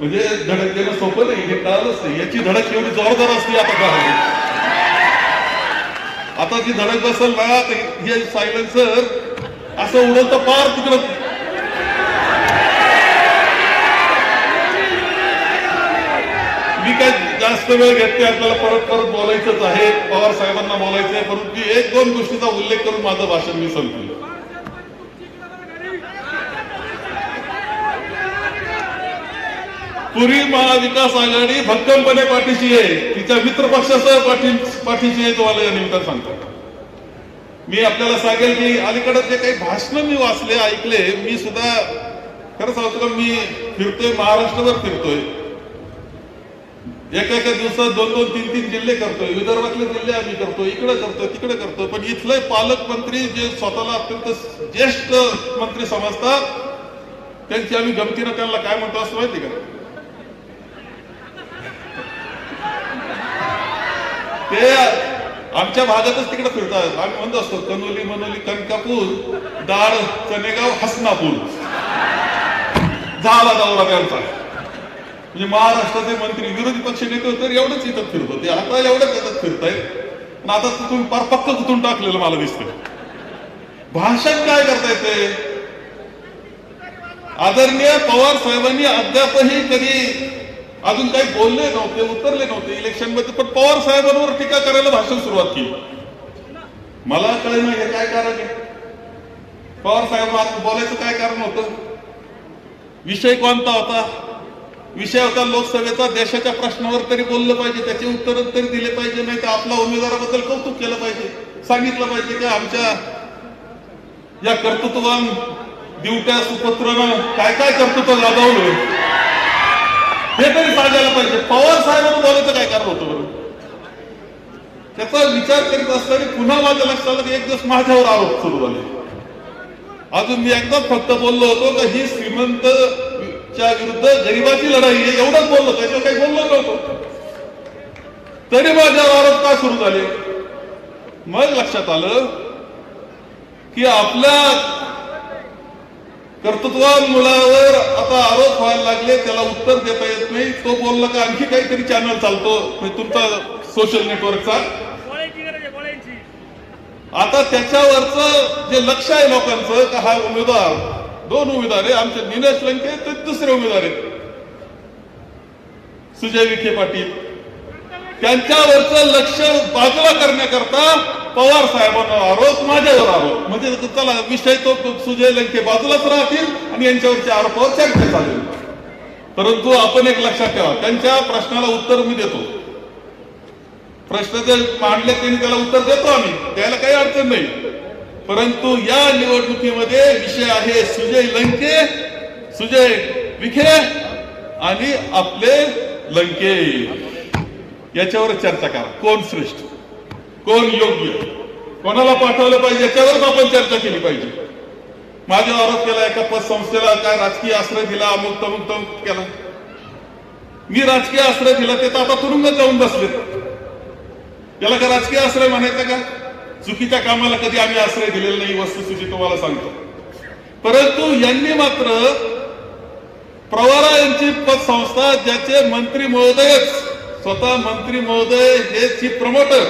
म्हणजे धडक देणं सोपं नाही हे कळालंच नाही. याची धडक एवढी जोरदार असते आता काय आता जी धडक बसल ना हे सायलेन्सर असं उडत तर पार तिकडं. मी काय जास्त वेळ घेतली आपल्याला परत परत बोलायचंच आहे पवार साहेबांना बोलायचं आहे परंतु एक दोन गोष्टीचा उल्लेख करून माझं भाषण मी संपलं पूर्वी महाविकास आघाडी भक्कमपणे पाठीशी आहे. तिच्या मित्र पक्षासह पाठी पाठीशी आहे तुम्हाला या निमित्तानं सांगतो. मी आपल्याला सांगेल की अलीकडे जे काही भाषण मी वाचले ऐकले मी सुद्धा खरं सांगतो का मी फिरतोय महाराष्ट्रभर फिरतोय. एका एका दिवसात दोन दोन तीन तीन जिल्हे करतोय. विदर्भातले जिल्हे आम्ही करतो इकडे करतो तिकडे करतो पण इथले पालकमंत्री जे स्वतःला अत्यंत ज्येष्ठ मंत्री समजतात त्यांची आम्ही गमतीनं त्यांना काय म्हणतो असं माहिती का? ते आमच्या भागातच तिकडे फिरतात. आम्ही म्हणत असतो कनोली मनोली कनकापूर दाळ चनेगाव हसनापूर. झाला दौरा त्यांचा. म्हणजे महाराष्ट्राचे मंत्री विरोधी पक्ष नेते तर एवढंच इथं फिरत होते आता एवढंच येतात फिरतायत. पण आता तुम्ही पार पक्क कुठून टाकलेलं मला दिसतंय. भाषण काय करताय ते? आदरणीय पवार साहेबांनी अद्यापही कधी अजून काही बोलले नव्हते उतरले नव्हते इलेक्शनमध्ये पण पवार साहेबांवर टीका करायला भाषण सुरुवात केली. मला कळे ना हे काय कारण आहे. पवार साहेब बोलायचं काय कारण होतं? विषय कोणता होता? विषय होता लोकसभेचा देशाच्या प्रश्नावर तरी बोललं पाहिजे त्याचे उत्तर तरी दिले पाहिजे नाही तर आपल्या उमेदवाराबद्दल कौतुक केलं पाहिजे सांगितलं पाहिजे की आमच्या या कर्तृत्वान दिवट्या सुपुत्रानं काय काय कर्तृत्व लादवलं हे तरी सांगायला पाहिजे. पवार साहेबांना बोलायचं काय कारण होतं बरं? त्याचा विचार करीत असताना पुन्हा माझ्या लक्षात आलं की एक दिवस माझ्यावर आरोप सुरू झाले. अजून मी एकदाच फक्त बोललो होतो का ही श्रीमंत च्या विरुद्ध गरिबाची लढाई आहे. एवढंच बोललो. त्याच्यावर काही बोललो नव्हतो. तरी माझ्यावर आरोप का सुरू झाले? मग लक्षात आलं की आपल्या कर्तृत्वान मुलावर आता आरोप व्हायला लागले त्याला उत्तर देता येत नाही. तो बोलला का आणखी काहीतरी चॅनल चालतो. म्हणजे तुमचा सोशल नेटवर्कचा आता त्याच्यावरच जे लक्ष आहे लोकांचं का हा उमेदवार दोन उमेदवार आहे. आमचे निलेश लंके ते दुसरे उमेदवार आहेत. सुजय विखे पाटील. त्यांच्यावरचं लक्ष बाजूला करण्याकरता पवार साहेबांना आरोप माझ्यावर आरोप. म्हणजे चला विषय तो सुजय लंके बाजूलाच राहतील आणि यांच्यावरच्या आरोपावर चर्चा चालेल. परंतु आपण एक लक्षात ठेवा त्यांच्या प्रश्नाला उत्तर मी देतो. प्रश्न जे मांडले त्यांनी त्याला उत्तर देतो आम्ही द्यायला काही अडचण नाही. परंतु या निवडणुकीमध्ये विषय आहे सुजय लंके सुजय विखे आणि आपले लंके. याच्यावर चर्चा करा. कोण श्रेष्ठ? कोण योग्य? कोणाला पाठवलं पाहिजे? याच्यावरच आपण चर्चा केली पाहिजे. माझ्या आरोप केला एका पतसंस्थेला काय राजकीय आश्रय दिला अमुक तमुक तमुक केला. मी राजकीय आश्रय दिला ते तर आता तुरुंगात जाऊन बसले त्याला का राजकीय आश्रय म्हणायचं का? चुकीच्या कामाला कधी आम्ही आश्रय दिलेला नाही वस्तुस्थिती तुम्हाला सांगतो. परंतु यांनी मात्र प्रवारा यांची पतसंस्था ज्याचे मंत्री महोदयच स्वतः मंत्री महोदय हे चीफ प्रमोटर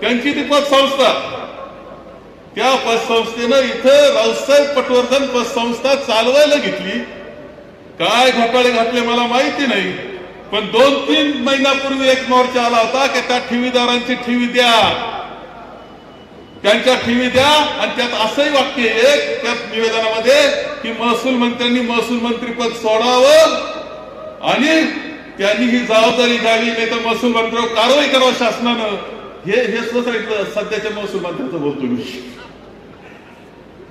त्यांची ती पतसंस्था. त्या पतसंस्थेनं इथं रावसाहेब पटवर्धन पतसंस्था चालवायला घेतली. काय घोटाळे घातले मला माहिती नाही पण दोन तीन महिन्यापूर्वी एक मोर्चा आला होता की त्या ठेवीदारांची ठेवी द्या. त्यांच्या ठेवी द्या आणि त्यात असंही वाक्य एक त्या निवेदनामध्ये की महसूल मंत्र्यांनी महसूल मंत्री पद सोडावं आणि त्यांनी ही जबाबदारी घ्यावी नाही तर महसूल मंत्र्यावर कारवाई करावं शासनानं. हे हे सुद्धा सांगितलं सध्याच्या महसूल मंत्र्याचं बोलतो मी.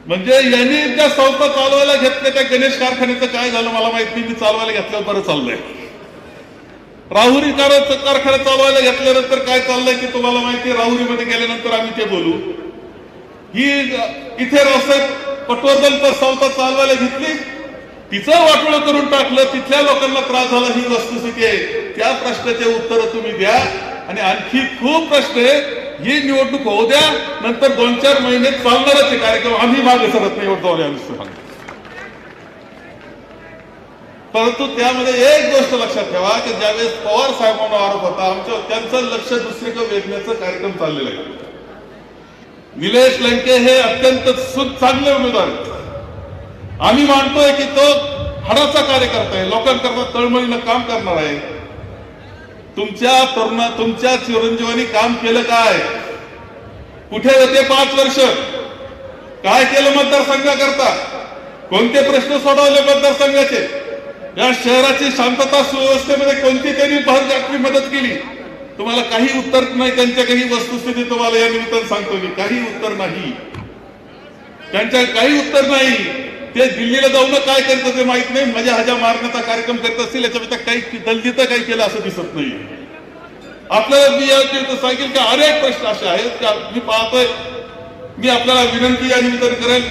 म्हणजे यांनी ज्या संस्था चालवायला घेतल्या त्या गणेश कारखान्याचं काय झालं मला माहीत नाही मी चालवायला घेतल्यावर बरं चाललंय. राहुरी कारखाना चालवायला घेतल्यानंतर काय चाललंय की तुम्हाला माहिती राहुरीमध्ये गेल्यानंतर आम्ही ते बोलू. ही इथे रावसाहेब पटवर्धन संस्था चालवायला घेतली तिचं वाटोळं करून टाकलं तिथल्या लोकांना त्रास झाला ही वस्तुस्थिती आहे. त्या प्रश्नाचे उत्तर तुम्ही द्या. आणि आणखी खूप प्रश्न आहे. ही निवडणूक होऊ द्या. नंतर दोन चार महिने चालणारच कार्यक्रम. आम्ही मागे सरत नाही एवढं परंतु त्यामध्ये एक गोष्ट लक्षात ठेवा की ज्यावेळेस पवार साहेबांना आरोप होता आमच्या त्यांचं लक्ष दुसरीकडे वेधण्याचा कार्यक्रम चाललेला आहे. निलेश लंके हे अत्यंत सु- चांगले उमेदवार आहेत. आम्ही मानतोय की तो हाडाचा कार्यकर्ता आहे. लोकांकरता तळमळीनं काम करणार आहे. तुमच्या तरुणा तुमच्या चिरंजीवानी काम केलं काय? कुठे होते पाच वर्ष? काय केलं मतदारसंघाकरता? कोणते प्रश्न सोडवले मतदारसंघाचे? या शहराची शांतता सुव्यवस्थेमध्ये कोणती त्यांनी भरगाठवी मदत केली? तुम्हाला काही उत्तर नाही त्यांच्या काही वस्तुस्थिती तुम्हाला या निमित्तानं सांगतो मी. काही उत्तर नाही. त्यांच्या काही उत्तर नाही. ते दिल्लीला जाऊन काय करतात ते माहीत नाही. मजा हजा मारण्याचा कार्यक्रम करत असतील याच्यापेक्षा काही दलदीत काही केलं असं दिसत नाही. आपल्याला मी या सांगेल की अनेक प्रश्न असे आहेत की? मी पाहतोय. मी आपल्याला विनंती या निमित्त करेल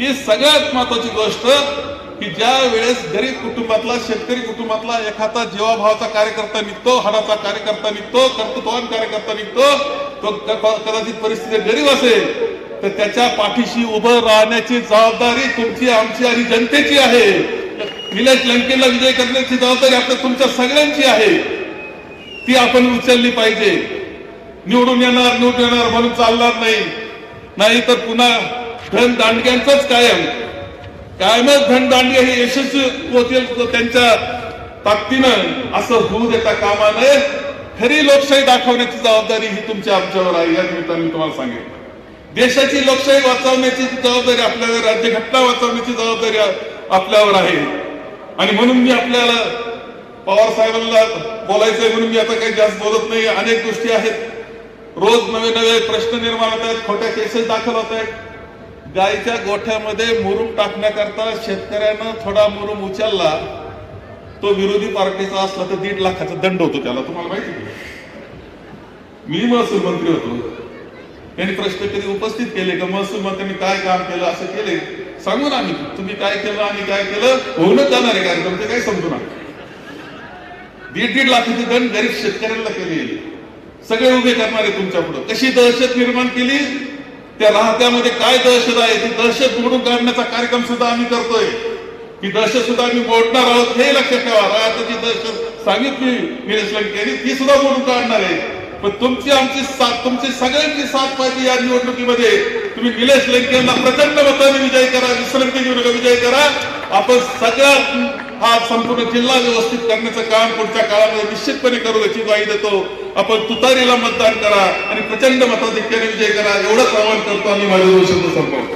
ही सगळ्यात महत्वाची गोष्ट की ज्या वेळेस गरीब कुटुंबातला शेतकरी कुटुंबातला एखादा जीवाभावाचा कार्यकर्ता निघतो हाडाचा कार्यकर्ता निघतो कर्तृत्वान कार्यकर्ता निघतो तो कदाचित परिस्थिती गरीब असेल तर त्याच्या पाठीशी उभं राहण्याची जबाबदारी तुमची आमची आणि जनतेची आहे. निलेश लंकेला विजय करण्याची जबाबदारी आपल्या तुमच्या सगळ्यांची आहे. ती आपण उचलली पाहिजे. निवडून येणार निवडून येणार म्हणून चालणार नाही. नाही तर पुन्हा धन दांडग्यांचंच कायम. कायमच धन दांडगे हे यशस्वी होतील त्यांच्या ताकदीनं असं होऊ देता कामा नये. खरी लोकशाही दाखवण्याची जबाबदारी ही तुमच्या आमच्यावर आहे. या निमित्ताने तुम्हाला सांगेन. देशाची लोकशाही वाचवण्याची जबाबदारी आपल्यावर राज्यघटना वाचवण्याची जबाबदारी आपल्यावर आहे. आणि म्हणून मी आपल्याला पवार साहेबांना बोलायचंय म्हणून मी आता काही जास्त बोलत नाही. अनेक गोष्टी आहेत. रोज नवे नवे प्रश्न निर्माण होत आहेत खोट्या केसेस दाखल होत आहेत. गायच्या गोठ्यामध्ये मुरुम टाकण्याकरता शेतकऱ्यानं थोडा मुरुम उचलला तो विरोधी पार्टीचा असला तर दीड लाखाचा दंड होतो त्याला. तुम्हाला माहिती मी महसूल मंत्री होतो. यांनी प्रश्न कधी उपस्थित केले? का महसूल मंत्र्यांनी काय काम केलं? असं केले सांगू ना आम्ही. तुम्ही काय केलं आणि काय केलं? होऊनच जाणार आहे कार्यक्रम. ते काय समजू ना दीड दीड लाखाची दंड गरीब शेतकऱ्यांना केली सगळे उभे करणार आहे तुमच्यापुढे. कशी दहशत निर्माण केली? त्या राहत्यामध्ये काय दहशत आहे? ती दहशत मोडून काढण्याचा कार्यक्रम सुद्धा आम्ही करतोय. की दहशत सुद्धा आम्ही मोडणार आहोत हे लक्षात ठेवा. राहत्याची दहशत सांगितली निलेश लंकेने ती सुद्धा मोडून काढणार आहे. पण तुमची आमची साथ तुमची सगळ्यांची साथ पाहिजे या निवडणुकीमध्ये. तुम्ही निलेश लंकेंना प्रचंड मताने विजय करा विश्रांती घेऊ नका विजय करा. आपण सगळ्या हा संपूर्ण जिल्हा व्यवस्थित करण्याचं काम पुढच्या काळामध्ये निश्चितपणे करू याची ग्वाही देतो. आपण तुतारीला मतदान करा आणि प्रचंड मताधिक्याने विजय करा एवढंच आवाहन करतो आणि माझ्या दोन संपवतो.